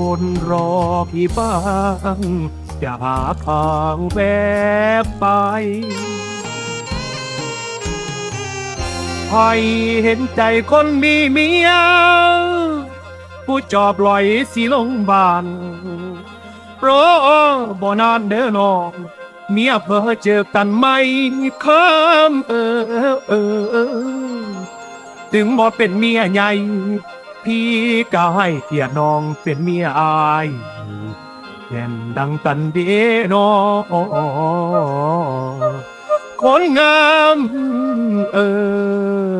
ทนรอพี่บ้าง อย่าหาทางแวบไปให้เห็นใจคนมีเมีย ผู้จอบลอยสีลงบานรอบ่นานเด้อน้องเมียเพอเจอกันไหมค้ำเออเออเออถึงบ่เป็นเมียใหญ่ พี่ก็ให้เกียน้องเป็นเมียอายแน่นดังตันเดนอคนงามเออ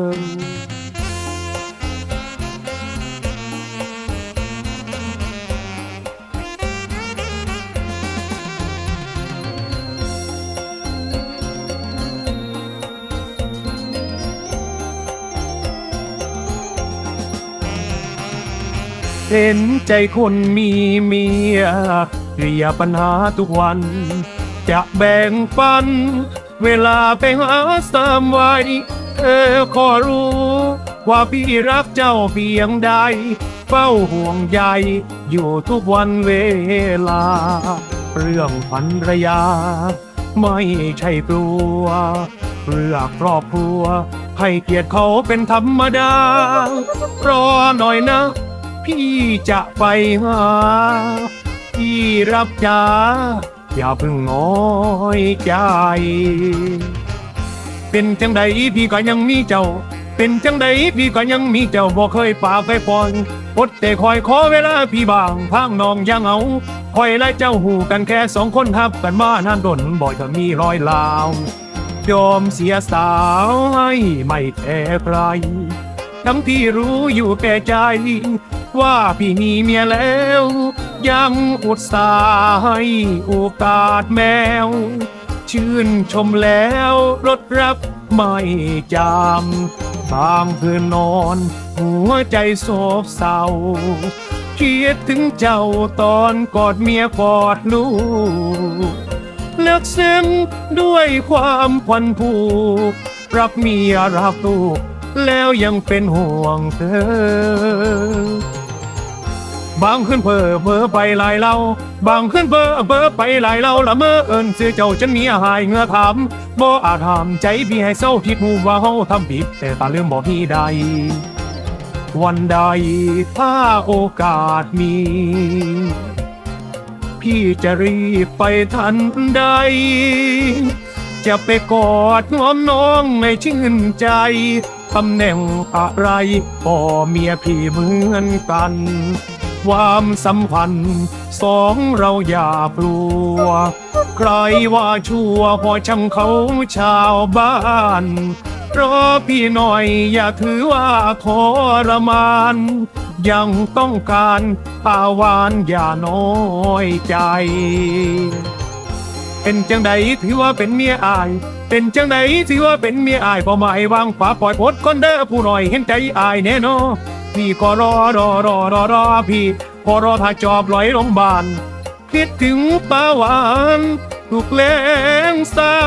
เห็นใจคนมีเมียเคลียปัญหาทุกวัน จะแบ่งปัน เวลาไปหาสามไว้เธอขอรู้ ว่าพี่รักเจ้าเพียงใด เฝ้าห่วงใยอยู่ทุกวันเวลา เรื่องภรรยา ไม่ใช่กลัวเรื่องครอบครัว ให้เกียรติเขาเป็นธรรมดา รอหน่อยนะ พี่จะไปหาพี่รับจ้าอย่าเพิ่งน้อยใจ เป็นจังใดพี่ก็ยังมีเจ้า เป็นจังใดพี่ก็ยังมีเจ้าบ่เคยป่าเคยปอยอดแต่คอยขอเวลาพี่บางพางน้องยังเอาคอยและเจ้าหูกันแค่สองคนทับกันมานานดนบ่อยจะมีรอยลาวยอมเสียสาวให้ไม่แพ้ใครทั้งที่รู้อยู่แก่ใจ ว่าพี่มีเมียแล้ว ยังอุตส่าห์ให้โอกาสแมว ชื่นชมแล้วรถรับไม่จำบางคืนนอน หัวใจโศกเศร้าคิดถึงเจ้าตอนกอดเมียกอดลูกเลือกซึ้งด้วยความควันผูกรับเมียรับลูกแล้วยังเป็นห่วงเธอ บางขึ้นเพอเพอไปหลายเล่าบางขึ้นเพอเพอไปหลายเล่าละเมื่อเอิญซื้อเจ้าฉันมีหายเงือถามบ่อาจทำใจพี่ให้เศร้าคิดหูว่าเฮาทำผิดแต่ตาลืมบอกพี่ใดวันใดถ้าโอกาสมี พี่จะรีบไปทันใด จะไปกอดงอมน้องไม่ชื่นใจตำแหน่งอะไรพ่อเมียพี่เหมือนกัน ความสัมพันธ์สองเราอย่าปลัว ใครว่าชั่วพอช่างเขาชาวบ้านรอพี่หน่อยอย่าถือว่าทรมาน ยังต้องการปาวานอย่าน้อยใจ เป็นจังใดถือว่าเป็นเมียอาย เป็นจังใดถือว่าเป็นเมียอายพอหมายวางฝาปล่อยพดคนเด้อผู้หน่อยเห็นใจอายแน่นอ พี่ก็รอรอรอรอรอพี่พอรอถ้าจอบลอยโรงพยาบาลคิดถึงป้าหวานถูกแรงเศร้า